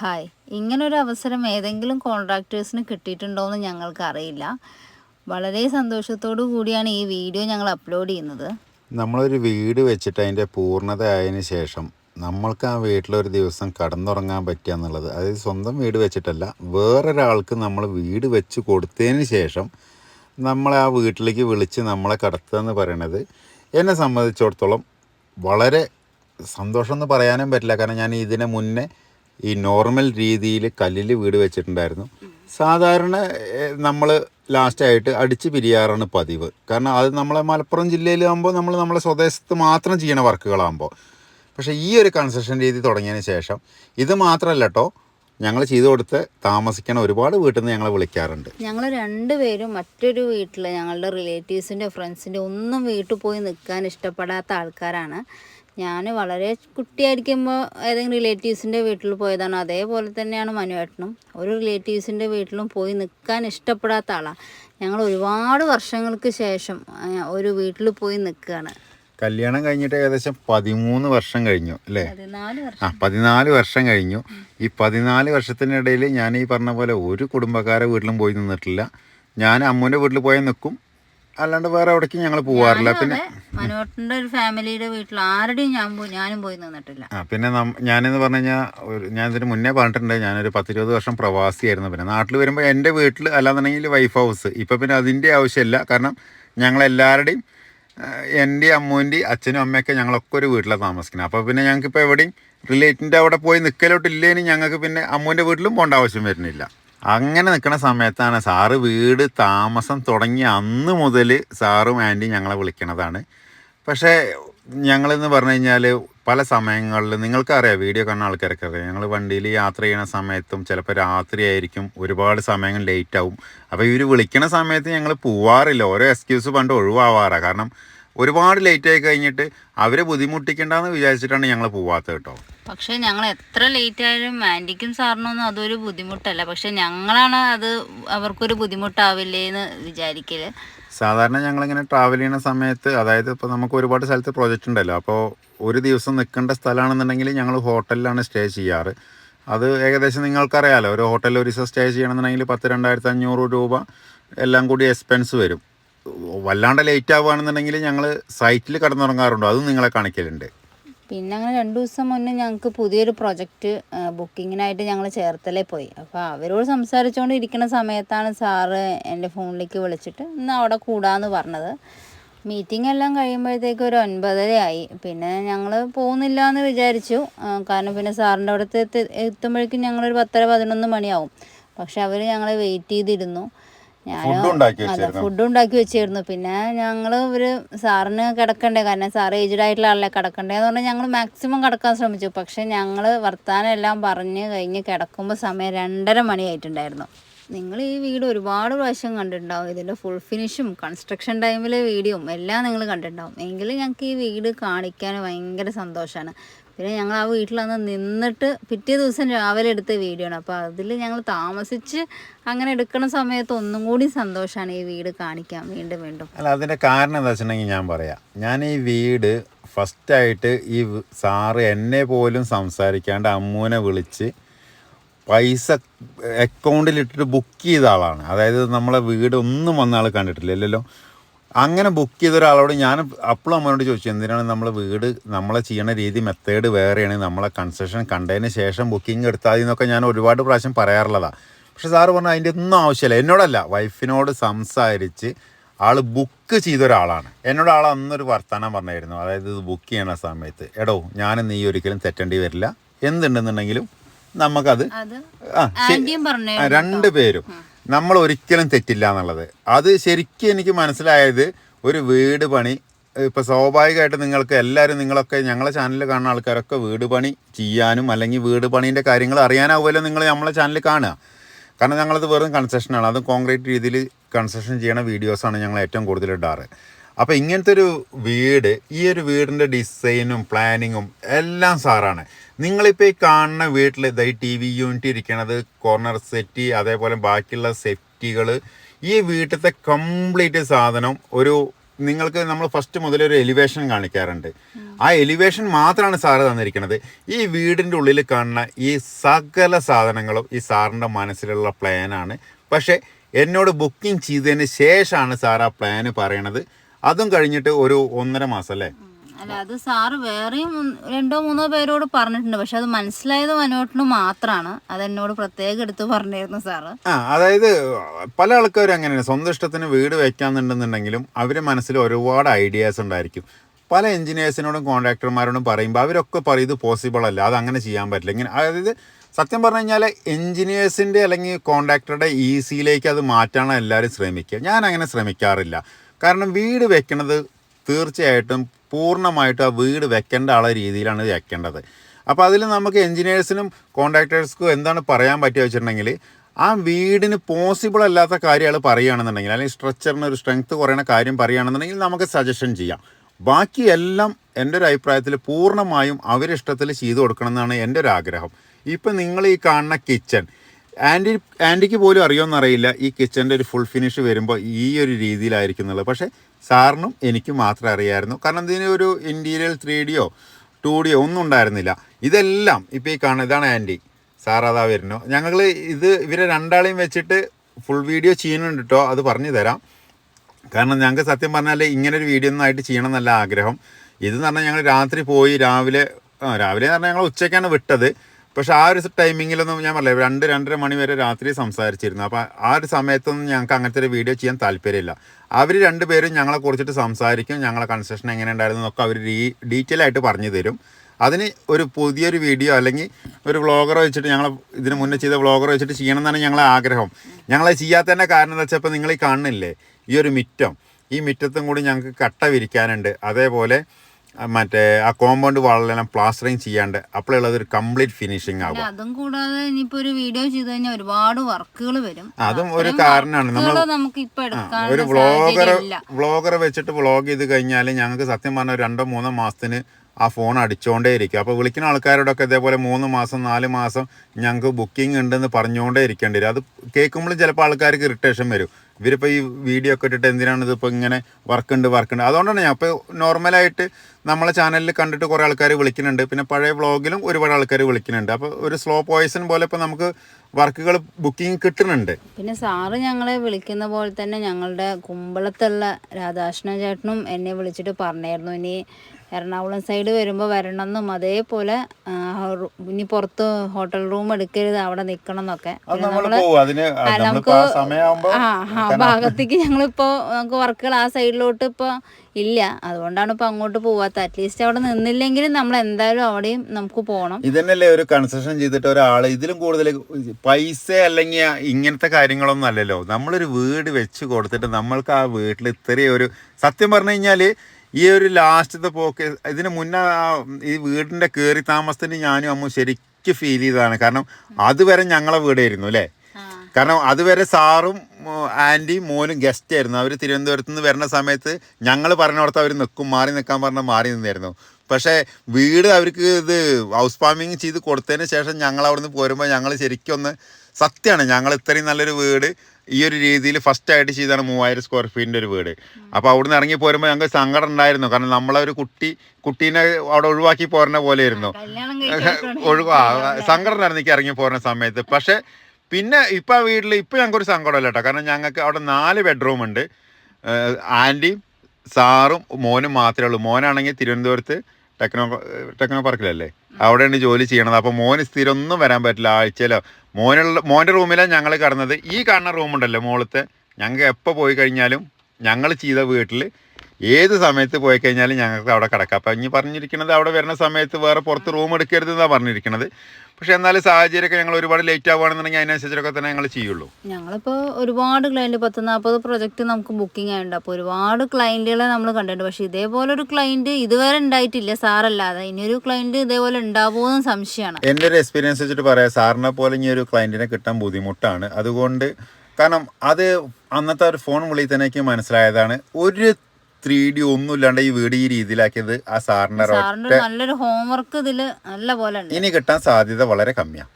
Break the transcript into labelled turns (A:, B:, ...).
A: Hi. ഇങ്ങനൊരു അവസരം ഏതെങ്കിലും കോൺട്രാക്ടേഴ്സിന് കിട്ടിയിട്ടുണ്ടോയെന്ന് ഞങ്ങൾക്ക് അറിയില്ല വളരെ സന്തോഷത്തോടു കൂടിയാണ് ഈ വീഡിയോ ഞങ്ങൾ അപ്ലോഡ് ചെയ്യുന്നത്.
B: നമ്മളൊരു വീട് വെച്ചിട്ട് അതിന്റെ പൂർണത ആയതിന് ശേഷം നമ്മൾക്ക് ആ വീട്ടിലൊരു ദിവസം കടന്നുറങ്ങാൻ പറ്റുക എന്നുള്ളത്. അതായത് സ്വന്തം വീട് വെച്ചിട്ടല്ല വേറൊരാൾക്ക് നമ്മൾ വീട് വെച്ച് കൊടുത്തതിന് ശേഷം നമ്മളെ ആ വീട്ടിലേക്ക് വിളിച്ച് നമ്മളെ കടത്തുക എന്ന് പറയണത് എന്നെ സംബന്ധിച്ചിടത്തോളം വളരെ സന്തോഷം എന്ന് പറയാനും പറ്റില്ല. കാരണം ഞാൻ ഇതിന് മുന്നേ ഈ നോർമൽ രീതിയിൽ കല്ലിൽ വീട് വെച്ചിട്ടുണ്ടായിരുന്നു. സാധാരണ നമ്മൾ ലാസ്റ്റായിട്ട് അടിച്ച് പിരിയാറാണ് പതിവ്. കാരണം അത് നമ്മളെ മലപ്പുറം ജില്ലയിലാകുമ്പോൾ നമ്മൾ നമ്മളെ സ്വദേശത്ത് മാത്രം ചെയ്യണ വർക്കുകളാകുമ്പോൾ പക്ഷേ ഈ ഒരു കൺസ്ട്രക്ഷൻ രീതി തുടങ്ങിയതിന് ശേഷം ഇത് മാത്രമല്ല കേട്ടോ ഞങ്ങൾ ചെയ്തു കൊടുത്ത് താമസിക്കണ ഒരുപാട് വീട്ടിൽ നിന്ന് ഞങ്ങളെ വിളിക്കാറുണ്ട്.
A: ഞങ്ങൾ രണ്ടുപേരും മറ്റൊരു വീട്ടിൽ ഞങ്ങളുടെ റിലേറ്റീവ്സിന്റെ ഫ്രണ്ട്സിന്റെ ഒന്നും വീട്ടിൽ പോയി നിൽക്കാൻ ഇഷ്ടപ്പെടാത്ത ആൾക്കാരാണ്. ഞാൻ വളരെ കുട്ടിയായിരിക്കുമ്പോൾ ഏതെങ്കിലും റിലേറ്റീവ്സിന്റെ വീട്ടിൽ പോയതാണ്. അതേപോലെ തന്നെയാണ് മനുവേട്ടനും. ഒരു റിലേറ്റീവ്സിന്റെ വീട്ടിലും പോയി നിൽക്കാൻ ഇഷ്ടപ്പെടാത്ത ആളാണ് ഞങ്ങൾ ഒരുപാട് വർഷങ്ങൾക്ക് ശേഷം ഒരു വീട്ടിൽ പോയി നിൽക്കുകയാണ്.
B: കല്യാണം കഴിഞ്ഞിട്ട് ഏകദേശം പതിമൂന്ന് വർഷം കഴിഞ്ഞു അല്ലേ?
A: വർഷം.
B: ആ പതിനാല് വർഷം കഴിഞ്ഞു. ഈ പതിനാല് വർഷത്തിനിടയിൽ ഞാൻ ഈ പറഞ്ഞ പോലെ ഒരു കുടുംബക്കാരെ വീട്ടിലും പോയി നിന്നിട്ടില്ല. ഞാൻ അമ്മൂന്റെ വീട്ടിൽ പോയി നിൽക്കും. അല്ലാണ്ട് വേറെ എവിടേക്കും ഞങ്ങൾ പോവാറില്ല. പിന്നെ
A: മനോട്ടിന്റെ ഒരു ഫാമിലിയുടെ വീട്ടിൽ ആരുടെയും ഞാൻ ഞാനും പോയി നിന്നിട്ടില്ല.
B: ആ പിന്നെ ഞാനെന്ന് പറഞ്ഞു കഴിഞ്ഞാൽ ഞാൻ ഇതിന് മുന്നേ പറഞ്ഞിട്ടുണ്ട് ഞാനൊരു പത്തിരുപത് വർഷം പ്രവാസിയായിരുന്നു. പിന്നെ നാട്ടിൽ വരുമ്പോൾ എന്റെ വീട്ടിൽ അല്ലാന്നുണ്ടെങ്കിൽ വൈഫ് ഹൗസ് ഇപ്പം പിന്നെ അതിന്റെ ആവശ്യമില്ല കാരണം ഞങ്ങളെല്ലാവരുടെയും എന്റെ അമ്മൂന്റെ അച്ഛനും അമ്മയൊക്കെ ഞങ്ങളൊക്കെ ഒരു വീട്ടിലാണ് താമസിക്കുന്നത്. അപ്പോൾ പിന്നെ ഞങ്ങൾക്ക് ഇപ്പോൾ എവിടെയും റിലേറ്റീന്റെ അവിടെ പോയി നിൽക്കലോട്ടില്ലേനും ഞങ്ങൾക്ക് പിന്നെ അമ്മൂന്റെ വീട്ടിലും പോകേണ്ട ആവശ്യം വരുന്നില്ല. അങ്ങനെ നിൽക്കുന്ന സമയത്താണ് സാറ് വീട് താമസം തുടങ്ങിയ അന്ന് മുതൽ സാറും ആന്റിയും ഞങ്ങളെ വിളിക്കണതാണ്. പക്ഷേ ഞങ്ങളെന്ന് പറഞ്ഞു കഴിഞ്ഞാൽ പല സമയങ്ങളിൽ നിങ്ങൾക്കറിയാം വീഡിയോ കാണുന്ന ആൾക്കാരൊക്കെ അറിയാം. ഞങ്ങൾ വണ്ടിയിൽ യാത്ര ചെയ്യുന്ന സമയത്തും ചിലപ്പോൾ രാത്രിയായിരിക്കും ഒരുപാട് സമയങ്ങൾ ലേറ്റ് ആവും അപ്പോൾ ഇവർ വിളിക്കണ സമയത്ത് ഞങ്ങൾ പോവാറില്ല. ഓരോ എക്സ്ക്യൂസ് പണ്ട് ഒഴിവാവാറാണ് കാരണം ഒരുപാട് ലേറ്റ് ആയി കഴിഞ്ഞിട്ട് അവരെ ബുദ്ധിമുട്ടിക്കണ്ടെന്ന് വിചാരിച്ചിട്ടാണ് ഞങ്ങൾ പോവാത്തത് കേട്ടോ.
A: പക്ഷെ ഞങ്ങൾ എത്ര ലേറ്റ് ആയാലും ആന്റിക്കും സാറിനൊന്നും അതൊരു ബുദ്ധിമുട്ടല്ല. പക്ഷെ ഞങ്ങളാണ് അത് അവർക്കൊരു ബുദ്ധിമുട്ടാവില്ലേ എന്ന് വിചാരിക്കൽ.
B: സാധാരണ ഞങ്ങളിങ്ങനെ ട്രാവൽ ചെയ്യുന്ന സമയത്ത് അതായത് ഇപ്പോൾ നമുക്ക് ഒരുപാട് സ്ഥലത്ത് പ്രോജക്റ്റ് ഉണ്ടല്ലോ. അപ്പോൾ ഒരു ദിവസം നിൽക്കേണ്ട സ്ഥലമാണെന്നുണ്ടെങ്കിൽ ഞങ്ങൾ ഹോട്ടലിലാണ് സ്റ്റേ ചെയ്യാറ്. അത് ഏകദേശം നിങ്ങൾക്കറിയാലോ ഒരു ഹോട്ടലിൽ ഒരു ദിവസം സ്റ്റേ ചെയ്യണമെന്നുണ്ടെങ്കിൽ പത്ത് രണ്ടായിരത്തി അഞ്ഞൂറ് രൂപ എല്ലാം കൂടി എക്സ്പെൻസ് വരും. വല്ലാണ്ട് ലേറ്റ് ആവുകയാണെന്നുണ്ടെങ്കിൽ ഞങ്ങൾ സൈറ്റിൽ കിടന്നുറങ്ങാറുണ്ടോ. അതും നിങ്ങളെ കാണിക്കലുണ്ട്.
A: പിന്നെ അങ്ങനെ രണ്ട് ദിവസം മുന്നേ ഞങ്ങൾക്ക് പുതിയൊരു പ്രൊജക്റ്റ് ബുക്കിങ്ങിനായിട്ട് ഞങ്ങൾ ചേർത്തലേ പോയി. അപ്പോൾ അവരോട് സംസാരിച്ചുകൊണ്ട് ഇരിക്കുന്ന സമയത്താണ് സാറ് എന്റെ ഫോണിലേക്ക് വിളിച്ചിട്ട് ഇന്ന് അവിടെ കൂടാന്ന് പറഞ്ഞത്. മീറ്റിംഗ് എല്ലാം കഴിയുമ്പോഴത്തേക്ക് ഒരു ഒൻപതരയായി പിന്നെ ഞങ്ങൾ പോകുന്നില്ല എന്ന് വിചാരിച്ചു കാരണം പിന്നെ സാറിന്റെ അവിടുത്തെ എത്തി എത്തുമ്പോഴേക്കും ഞങ്ങളൊരു പത്തര പതിനൊന്ന് മണിയാവും. പക്ഷെ അവർ ഞങ്ങളെ വെയിറ്റ് ചെയ്തിരുന്നു. അതെ ഫുഡ് ഉണ്ടാക്കി വെച്ചിരുന്നു. പിന്നെ ഞങ്ങൾ ഒരു സാറിന് കിടക്കണ്ടേ? കാരണം സാർ ഏജ്ഡ് ആയിട്ടുള്ള ആളല്ലേ കിടക്കണ്ടേ എന്ന് പറഞ്ഞാൽ ഞങ്ങൾ മാക്സിമം കിടക്കാൻ ശ്രമിച്ചു. പക്ഷെ ഞങ്ങൾ വർത്താനം എല്ലാം പറഞ്ഞ് കഴിഞ്ഞ് കിടക്കുമ്പോൾ സമയം രണ്ടര മണിയായിട്ടുണ്ടായിരുന്നു. നിങ്ങൾ ഈ വീട് ഒരുപാട് പ്രാവശ്യം കണ്ടിട്ടുണ്ടാവും. ഇതിന്റെ ഫുൾ ഫിനിഷും കൺസ്ട്രക്ഷൻ ടൈമിലെ വീഡിയോയും എല്ലാം നിങ്ങൾ കണ്ടിട്ടുണ്ടാവും. എങ്കിലും ഞങ്ങൾക്ക് ഈ വീട് കാണിക്കാൻ ഭയങ്കര സന്തോഷമാണ് പിന്നെ ഞങ്ങൾ ആ വീട്ടിലന്ന് നിന്നിട്ട് പിറ്റേ ദിവസം രാവിലെ എടുത്ത വീഡിയോ ആണ്. അപ്പോൾ അതിൽ ഞങ്ങൾ താമസിച്ച് അങ്ങനെ എടുക്കുന്ന സമയത്ത് ഒന്നും കൂടി സന്തോഷമാണ് ഈ വീട് കാണിക്കാൻ വീണ്ടും വീണ്ടും.
B: അല്ല അതിന്റെ കാരണം എന്താ വെച്ചിട്ടുണ്ടെങ്കിൽ ഞാൻ പറയാം. ഞാൻ ഈ വീട് ഫസ്റ്റായിട്ട് ഈ സാറ് എന്നെ പോലും സംസാരിക്കാണ്ട് അമ്മൂനെ വിളിച്ച് പൈസ അക്കൗണ്ടിൽ ഇട്ടിട്ട് ബുക്ക് ചെയ്ത ആളാണ്. അതായത് നമ്മളെ വീട് ഒന്നും വന്ന ആൾ കണ്ടിട്ടില്ല ഇല്ലല്ലോ അങ്ങനെ ബുക്ക് ചെയ്ത ഒരാളോട് ഞാൻ അപ്പോഴും അമ്മയോട് ചോദിച്ചു എന്തിനാണ് നമ്മൾ വീട് നമ്മളെ ചെയ്യണ രീതി മെത്തേഡ് വേറെയാണ്? നമ്മളെ കൺസ്ട്രക്ഷൻ കണ്ടതിന് ശേഷം ബുക്കിംഗ് എടുത്താൽ മതി എന്നൊക്കെ ഞാൻ ഒരുപാട് പ്രാവശ്യം പറയാറുള്ളതാണ് പക്ഷെ സാറ് പറഞ്ഞു അതിന്റെ ഒന്നും ആവശ്യമില്ല. എന്നോടല്ല വൈഫിനോട് സംസാരിച്ച് ആൾ ബുക്ക് ചെയ്ത ഒരാളാണ്. എന്നോട് ആൾ അന്നൊരു വർത്തമാനം പറഞ്ഞായിരുന്നു. അതായത് ഇത് ബുക്ക് ചെയ്യണ സമയത്ത് എടോ ഞാൻ നീ ഒരിക്കലും തെറ്റേണ്ടി വരില്ല. എന്തുണ്ടെന്നുണ്ടെങ്കിലും നമുക്കത് ആ ശരി. നമ്മൾ ഒരിക്കലും തെറ്റില്ല എന്നുള്ളത്. അത് ശരിക്കും എനിക്ക് മനസ്സിലായത് ഒരു വീട് പണി ഇപ്പോൾ സ്വാഭാവികമായിട്ട് നിങ്ങൾക്ക് എല്ലാവരും നിങ്ങളൊക്കെ ഞങ്ങളെ ചാനൽ കാണുന്ന ആൾക്കാരൊക്കെ വീട് പണി ചെയ്യാനും അല്ലെങ്കിൽ വീട് പണീന്റെ കാര്യങ്ങൾ അറിയാനാവുമല്ലോ നിങ്ങൾ നമ്മളെ ചാനൽ കാണുക. കാരണം ഞങ്ങളത് വെറും കൺസ്ട്രക്ഷനാണ് അത് കോൺക്രീറ്റ് രീതിയിൽ കൺസ്ട്രക്ഷൻ ചെയ്യണ വീഡിയോസാണ് ഞങ്ങൾ ഏറ്റവും കൂടുതൽ ഇടാറ്. അപ്പോൾ ഇങ്ങനത്തെ ഒരു വീട് ഈ ഒരു വീടിന്റെ ഡിസൈനും പ്ലാനിങ്ങും എല്ലാം സാറാണ്. നിങ്ങളിപ്പോൾ ഈ കാണുന്ന വീട്ടിൽ ഇതാ ഈ ടി വി യൂണിറ്റ് ഇരിക്കണത് കോർണർ സെറ്റി അതേപോലെ ബാക്കിയുള്ള സെറ്റികൾ ഈ വീട്ടിലത്തെ കംപ്ലീറ്റ് സാധനം ഒരു നിങ്ങൾക്ക് നമ്മൾ ഫസ്റ്റ് മുതൽ ഒരു എലിവേഷൻ കാണിക്കാറുണ്ട്. ആ എലിവേഷൻ മാത്രമാണ് സാറ് തന്നിരിക്കുന്നത് ഈ വീടിന്റെ ഉള്ളിൽ കാണുന്ന ഈ സകല സാധനങ്ങളും ഈ സാറിന്റെ മനസ്സിലുള്ള പ്ലാനാണ് പക്ഷേ എന്നോട് ബുക്കിംഗ് ചെയ്തതിന് ശേഷമാണ് സാർ ആ പ്ലാന് പറയണത്. അതും കഴിഞ്ഞിട്ട് ഒരു ഒന്നര മാസം അല്ലേ?
A: അല്ല അത് സാറ് വേറെയും രണ്ടോ മൂന്നോ പേരോട് പറഞ്ഞിട്ടുണ്ട്. പക്ഷെ അത് മനസ്സിലായത് മനോട്ടിന് മാത്രമാണ് അത് എന്നോട് പ്രത്യേകം എടുത്ത് പറഞ്ഞിരുന്നു സാറ്.
B: ആ അതായത് പല ആൾക്കാരും അങ്ങനെയാണ്. സ്വന്തം ഇഷ്ടത്തിന് വീട് വെക്കാന്നുണ്ടെന്നുണ്ടെങ്കിലും അവരെ മനസ്സിൽ ഒരുപാട് ഐഡിയാസ് ഉണ്ടായിരിക്കും. പല എഞ്ചിനീയേഴ്സിനോടും കോൺട്രാക്ടർമാരോടും പറയുമ്പോൾ അവരൊക്കെ പറയും ഇത് പോസിബിൾ അല്ല. അത് അങ്ങനെ ചെയ്യാൻ പറ്റില്ല. ഇങ്ങനെ അതായത് സത്യം പറഞ്ഞു കഴിഞ്ഞാൽ എഞ്ചിനീയേഴ്സിന്റെ അല്ലെങ്കിൽ കോൺട്രാക്ടറുടെ ഈസിയിലേക്ക് അത് മാറ്റാനാണ് എല്ലാവരും ശ്രമിക്കുക. ഞാൻ അങ്ങനെ ശ്രമിക്കാറില്ല. കാരണം വീട് വെക്കണത് തീർച്ചയായിട്ടും പൂർണമായിട്ട് ആ വീട് വെക്കേണ്ട ആളെ രീതിയിലാണ് വെക്കേണ്ടത്. അപ്പോൾ അതിൽ നമുക്ക് എൻജിനീയേഴ്സിനും കോൺട്രാക്ടേഴ്സ്ക്കും എന്താണ് പറയാൻ പറ്റുക വെച്ചിട്ടുണ്ടെങ്കിൽ ആ വീടിന് പോസിബിൾ അല്ലാത്ത കാര്യങ്ങൾ പറയുകയാണെന്നുണ്ടെങ്കിൽ അല്ലെങ്കിൽ സ്ട്രക്ചറിന് ഒരു സ്ട്രെങ്ത് കുറയുന്ന കാര്യം പറയുകയാണെന്നുണ്ടെങ്കിൽ നമുക്ക് സജഷൻ ചെയ്യാം. ബാക്കിയെല്ലാം എന്റെ ഒരു അഭിപ്രായത്തിൽ പൂർണമായും അവരിഷ്ടത്തിൽ ചെയ്തു കൊടുക്കണം എന്നാണ് എന്റെ ഒരു ആഗ്രഹം. ഇപ്പം നിങ്ങൾ ഈ കാണുന്ന കിച്ചൺ ആന്റി ആന്റിക്ക് പോലും അറിയുമെന്നറിയില്ല ഈ കിച്ചന്റെ ഒരു ഫുൾ ഫിനിഷ് വരുമ്പോൾ ഈ ഒരു രീതിയിലായിരിക്കും എന്നുള്ളത്. പക്ഷേ സാറിനും എനിക്കും മാത്രമേ അറിയായിരുന്നു. കാരണം ഇതിന് ഒരു ഇന്റീരിയൽ ത്രീ ഡിയോ ടു ഡിയോ ഒന്നും ഉണ്ടായിരുന്നില്ല. ഇതെല്ലാം ഇപ്പോൾ ഈ കാണുന്ന ഇതാണ് ആന്റി സാർ അതാ വരുന്നു. ഞങ്ങൾ ഇത് ഇവരെ രണ്ടാളെയും വെച്ചിട്ട് ഫുൾ വീഡിയോ ചെയ്യുന്നുണ്ട് കേട്ടോ അത് പറഞ്ഞു തരാം. കാരണം ഞങ്ങൾക്ക് സത്യം പറഞ്ഞാൽ ഇങ്ങനെ ഒരു വീഡിയോ ഒന്നും ആയിട്ട് ചെയ്യണം എന്നല്ല ആഗ്രഹം. ഇതെന്ന് പറഞ്ഞാൽ ഞങ്ങൾ രാത്രി പോയി രാവിലെ രാവിലെ എന്ന് പറഞ്ഞാൽ ഞങ്ങൾ ഉച്ചയ്ക്കാണ് വിട്ടത്. പക്ഷെ ആ ഒരു ടൈമിങ്ങിലൊന്നും ഞാൻ പറഞ്ഞില്ല രണ്ട് രണ്ടര മണി വരെ രാത്രി സംസാരിച്ചിരുന്നു. അപ്പോൾ ആ ഒരു സമയത്തൊന്നും ഞങ്ങൾക്ക് അങ്ങനത്തെ ഒരു വീഡിയോ ചെയ്യാൻ താല്പര്യമില്ല. അവർ രണ്ടുപേരും ഞങ്ങളെ കുറിച്ചിട്ട് സംസാരിക്കും ഞങ്ങളെ കൺസ്ട്രക്ഷൻ എങ്ങനെ ഉണ്ടായിരുന്നു എന്നൊക്കെ അവർ ഡീറ്റെയിൽ ആയിട്ട് പറഞ്ഞു തരും. അതിന് ഒരു പുതിയൊരു വീഡിയോ അല്ലെങ്കിൽ ഒരു വ്ളോഗർ വെച്ചിട്ട് ഞങ്ങൾ ഇതിന് മുന്നേ ചെയ്ത വ്ളോഗർ വെച്ചിട്ട് ചെയ്യണം എന്നാണ് ഞങ്ങളെ ആഗ്രഹം. ഞങ്ങളെ ചെയ്യാത്തതിന്റെ കാരണം എന്താ വെച്ചപ്പോൾ നിങ്ങൾ ഈ കാണുന്നില്ലേ ഈ ഒരു മിറ്റം. ഈ മിറ്റത്തും കൂടി ഞങ്ങൾക്ക് കട്ട വിരിക്കാനുണ്ട്. അതേപോലെ മറ്റേ ആ കോമ്പൗണ്ട് വാളെല്ലാം പ്ലാസ്റ്ററിങ് ചെയ്യാണ്ട് അപ്പോഴുള്ളത് ഒരു കംപ്ലീറ്റ് ഫിനിഷിംഗ് ആകും
A: അതും കൂടാതെ ഇനിയിപ്പോ ഒരു വീഡിയോ ചെയ്ത് കഴിഞ്ഞാൽ ഒരുപാട് വർക്കുകൾ വരും.
B: അതും ഒരു കാരണമാണ്. നമ്മൾ
A: നമുക്ക് ഇപ്പൊ
B: ഒരു വ്ളോഗർ വ്ളോഗർ വെച്ചിട്ട് വ്ളോഗ് ചെയ്ത് കഴിഞ്ഞാൽ ഞങ്ങൾക്ക് സത്യം പറഞ്ഞ രണ്ടോ മൂന്നോ മാസത്തിന് ആ ഫോൺ അടിച്ചുകൊണ്ടേ ഇരിക്കും അപ്പോൾ വിളിക്കുന്ന ആൾക്കാരോടൊക്കെ ഇതേപോലെ മൂന്ന് മാസം നാല് മാസം ഞങ്ങൾക്ക് ബുക്കിംഗ് ഉണ്ടെന്ന് പറഞ്ഞുകൊണ്ടേ ഇരിക്കേണ്ടി വരും. അത് കേൾക്കുമ്പോഴും ചിലപ്പോൾ ആൾക്കാർക്ക് ഇറിറ്റേഷൻ വരും. ഇവരിപ്പോൾ ഈ വീഡിയോ ഒക്കെ ഇട്ടിട്ട് എന്തിനാണ് ഇതിപ്പോൾ ഇങ്ങനെ വർക്ക് ഉണ്ട് വർക്ക് ഉണ്ട് അതുകൊണ്ടാണ് ഞാൻ. അപ്പോൾ നോർമലായിട്ട് നമ്മളെ ചാനലിൽ കണ്ടിട്ട് കുറേ ആൾക്കാർ വിളിക്കുന്നുണ്ട്. പിന്നെ പഴയ വ്ളോഗിലും ഒരുപാട് ആൾക്കാർ വിളിക്കുന്നുണ്ട്. അപ്പോൾ ഒരു സ്ലോ പോയിസൺ പോലെ ഇപ്പോൾ നമുക്ക് വർക്കുകൾ ബുക്കിംഗ് കിട്ടുന്നുണ്ട്.
A: പിന്നെ സാറ് ഞങ്ങളെ വിളിക്കുന്ന പോലെ തന്നെ ഞങ്ങളുടെ കുമ്പളത്തുള്ള രാധാകൃഷ്ണ ചേട്ടനും എന്നെ വിളിച്ചിട്ട് പറഞ്ഞായിരുന്നു. ഇനി എറണാകുളം സൈഡ് വരുമ്പോൾ വരണമെന്നും അതേപോലെ ഇനി പുറത്ത് ഹോട്ടൽ റൂം എടുക്കരുത് അവിടെ നിൽക്കണം എന്നൊക്കെ നമുക്ക്
B: ആ
A: ഭാഗത്തേക്ക് ഞങ്ങളിപ്പോ നമുക്ക് വർക്കുകൾ ആ സൈഡിലോട്ട് ഇപ്പോൾ ഇല്ല. അതുകൊണ്ടാണ് ഇപ്പൊ അങ്ങോട്ട് പോവാത്ത. അറ്റ്ലീസ്റ്റ് അവിടെ നിന്നില്ലെങ്കിലും നമ്മൾ എന്തായാലും അവിടെയും നമുക്ക് പോകണം
B: ഇതന്നെയല്ലേ ഒരു കൺസെഷൻ ചെയ്തിട്ട് ഒരാൾ ഇതിലും കൂടുതൽ പൈസ അല്ലെങ്കിൽ ഇങ്ങനത്തെ കാര്യങ്ങളൊന്നും അല്ലല്ലോ. നമ്മളൊരു വീട് വെച്ച് കൊടുത്തിട്ട് നമ്മൾക്ക് ആ വീട്ടിൽ ഇത്രയും ഒരു സത്യം പറഞ്ഞു കഴിഞ്ഞാൽ ഈ ഒരു ലാസ്റ്റത്തെ പോക്ക് ഇതിന് മുന്നേ ഈ വീടിന്റെ കയറി താമസത്തിന് ഞാനും അമ്മ ശരിക്കും ഫീൽ ചെയ്തതാണ്. കാരണം അതുവരെ ഞങ്ങളെ വീടായിരുന്നു അല്ലേ? കാരണം അതുവരെ സാറും ആന്റിയും മോനും ഗസ്റ്റ് ആയിരുന്നു. അവർ തിരുവനന്തപുരത്ത് നിന്ന് വരുന്ന സമയത്ത് ഞങ്ങൾ പറഞ്ഞിടത്ത് അവർ നിൽക്കും മാറി നിൽക്കാൻ പറഞ്ഞാൽ മാറി നിന്നായിരുന്നു. പക്ഷേ വീട് അവർക്ക് ഇത് ഹൗസ് ഫാമിങ് ചെയ്ത് കൊടുത്തതിന് ശേഷം ഞങ്ങൾ അവിടുന്ന് പോരുമ്പോൾ ഞങ്ങൾ ശരിക്കും ഒന്ന് സത്യമാണ് ഞങ്ങൾ ഇത്രയും നല്ലൊരു വീട് ഈ ഒരു രീതിയിൽ ഫസ്റ്റ് ആയിട്ട് ചെയ്താണ് മൂവായിരം സ്ക്വയർ ഫീറ്റിന്റെ ഒരു വീട്. അപ്പോൾ അവിടുന്ന് ഇറങ്ങി പോരുമ്പോൾ ഞങ്ങൾക്ക് സങ്കടം ഉണ്ടായിരുന്നു കാരണം നമ്മളെ ഒരു കുട്ടി കുട്ടീനെ അവിടെ ഒഴിവാക്കി പോരുന്ന
A: പോലെ ആയിരുന്നു
B: ഒഴിവാ സങ്കടം ഉണ്ടായിരുന്നു എനിക്ക് ഇറങ്ങി പോരുന്ന സമയത്ത്. പക്ഷേ പിന്നെ ഇപ്പം ആ വീട്ടിൽ ഇപ്പം ഞങ്ങൾക്ക് ഒരു സങ്കടമില്ല കേട്ടോ കാരണം ഞങ്ങൾക്ക് അവിടെ നാല് ബെഡ്റൂം ഉണ്ട്. ആന്റിയും സാറും മോനും മാത്രമേ ഉള്ളൂ. മോനാണെങ്കിൽ തിരുവനന്തപുരത്ത് ടെക്നോ ടെക്നോ പാർക്കിലല്ലേ? അവിടെയാണ് ജോലി ചെയ്യണത്. അപ്പോൾ മോന് സ്ഥിരം ഒന്നും വരാൻ പറ്റില്ല ആഴ്ചയിലോ മോനുള്ള മോന്റെ റൂമിലാണ് ഞങ്ങൾ കിടന്നത്. ഈ കാണുന്ന റൂമുണ്ടല്ലോ മോളത്തെ. ഞങ്ങൾക്ക് എപ്പോൾ പോയി കഴിഞ്ഞാലും ഞങ്ങൾ ചെയ്ത വീട്ടിൽ ഏത് സമയത്ത് പോയി കഴിഞ്ഞാലും ഞങ്ങൾക്ക് അവിടെ കിടക്കാം. അപ്പം ഇനി പറഞ്ഞിരിക്കുന്നത് അവിടെ വരുന്ന സമയത്ത് വേറെ പുറത്ത് റൂം എടുക്കരുത് എന്നാണ് പറഞ്ഞിരിക്കുന്നത്. പക്ഷേ എന്നാലും സാഹചര്യമൊക്കെ ഞങ്ങൾ ഒരുപാട് ലേറ്റ് ആവുകയാണെന്നുണ്ടെങ്കിൽ അതിനനുസരിച്ചൊക്കെ തന്നെ ഞങ്ങൾ ചെയ്യുള്ളൂ.
A: ഞങ്ങളിപ്പോൾ ഒരുപാട് ക്ലയന്റ് പത്ത് നാൽപ്പത് പ്രൊജക്റ്റ് നമുക്ക് ബുക്കിംഗ് ആയിട്ടുണ്ട്. അപ്പോൾ ഒരുപാട് ക്ലയന്റുകളെ നമ്മൾ കണ്ടിട്ടുണ്ട്. പക്ഷേ ഇതേപോലെ ഒരു ക്ലയന്റ് ഇതുവരെ ഉണ്ടായിട്ടില്ല സാറല്ലാതെ. ഇനിയൊരു ക്ലയന്റ് ഇതേപോലെ ഉണ്ടാവുമോ ഉണ്ടാവുമെന്ന് സംശയമാണ്.
B: എന്റെ ഒരു എക്സ്പീരിയൻസ് വെച്ചിട്ട് പറയാം. സാറിനെ പോലെ ഇനി ഒരു ക്ലയന്റിനെ കിട്ടാൻ ബുദ്ധിമുട്ടാണ്. അതുകൊണ്ട് കാരണം അത് അന്നത്തെ ഒരു ഫോൺ വിളി തന്നെ എനിക്ക് മനസ്സിലായതാണ്. ഒരു ത്രീ ഡി ഒന്നും ഇല്ലാണ്ട് ഈ വീട് ഈ രീതിയിലാക്കിയത് ആ
A: സാറിന്റെ നല്ലൊരു ഹോംവർക്ക് ഇതിൽ നല്ല പോലെ
B: ഇനി കിട്ടാൻ സാധ്യത വളരെ കമ്മിയാണ്